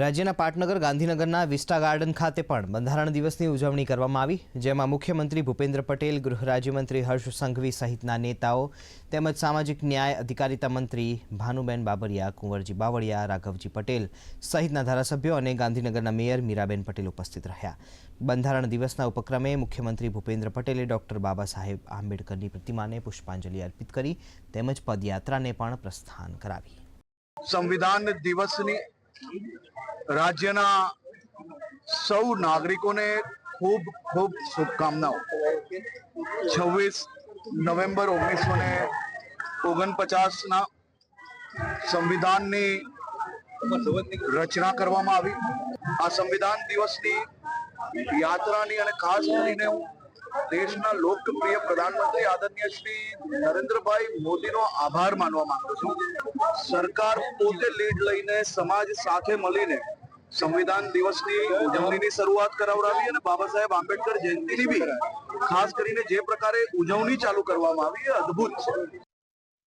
રાજ્યના પાટનગર, ગાંધીનગરના વિસ્ટા ગાર્ડન ખાતે પણ બંધારણ દિવસની ઉજવણી કરવામાં આવી, જેમાં મુખ્યમંત્રી ભૂપેન્દ્ર પટેલ, ગૃહ રાજ્યમંત્રી હર્ષ સંઘવી સહિતના નેતાઓ તેમજ સામાજિક ન્યાય અધિકારિતા મંત્રી ભાનુબેન બાબરિયા, કુંવરજી બાવળિયા, રાઘવજી પટેલ સહિતના ધારાસભ્યો અને ગાંધીનગરના મેયર મીરાબેન પટેલ ઉપસ્થિત રહ્યા. બંધારણ દિવસના ઉપક્રમે મુખ્યમંત્રી ભૂપેન્દ્ર પટેલે ડોક્ટર બાબા સાહેબ આંબેડકરની પ્રતિમાને પુષ્પાંજલિ અર્પિત કરી તેમજ પદયાત્રાને પણ પ્રસ્થાન કરાવી. સંવિધાન દિવસની રાજ્યના સૌ નાગરિકોને ખૂબ ખૂબ શુભકામનાઓ. છવ્વીસ નવેમ્બર ઓગણીસો ને ઓગણપચાસના સંવિધાનની રચના કરવામાં આવી. આ સંવિધાન દિવસની યાત્રાની અને ખાસ કરીને હું દેશના લોકપ્રિય પ્રધાનમંત્રી આદરણીય શ્રી નરેન્દ્રભાઈ મોદીનો આભાર માનવા માંગુ છું. સરકાર પોતે લીડ લઈને સમાજ સાથે મળીને સંવિધાન દિવસની ઉજવણીની શરૂઆત કરાવડાવી અને બાબા સાહેબ આંબેડકર જયંતિની બી ખાસ કરીને જે પ્રકારે ઉજવણી ચાલુ કરવામાં આવી એ અદ્ભુત છે.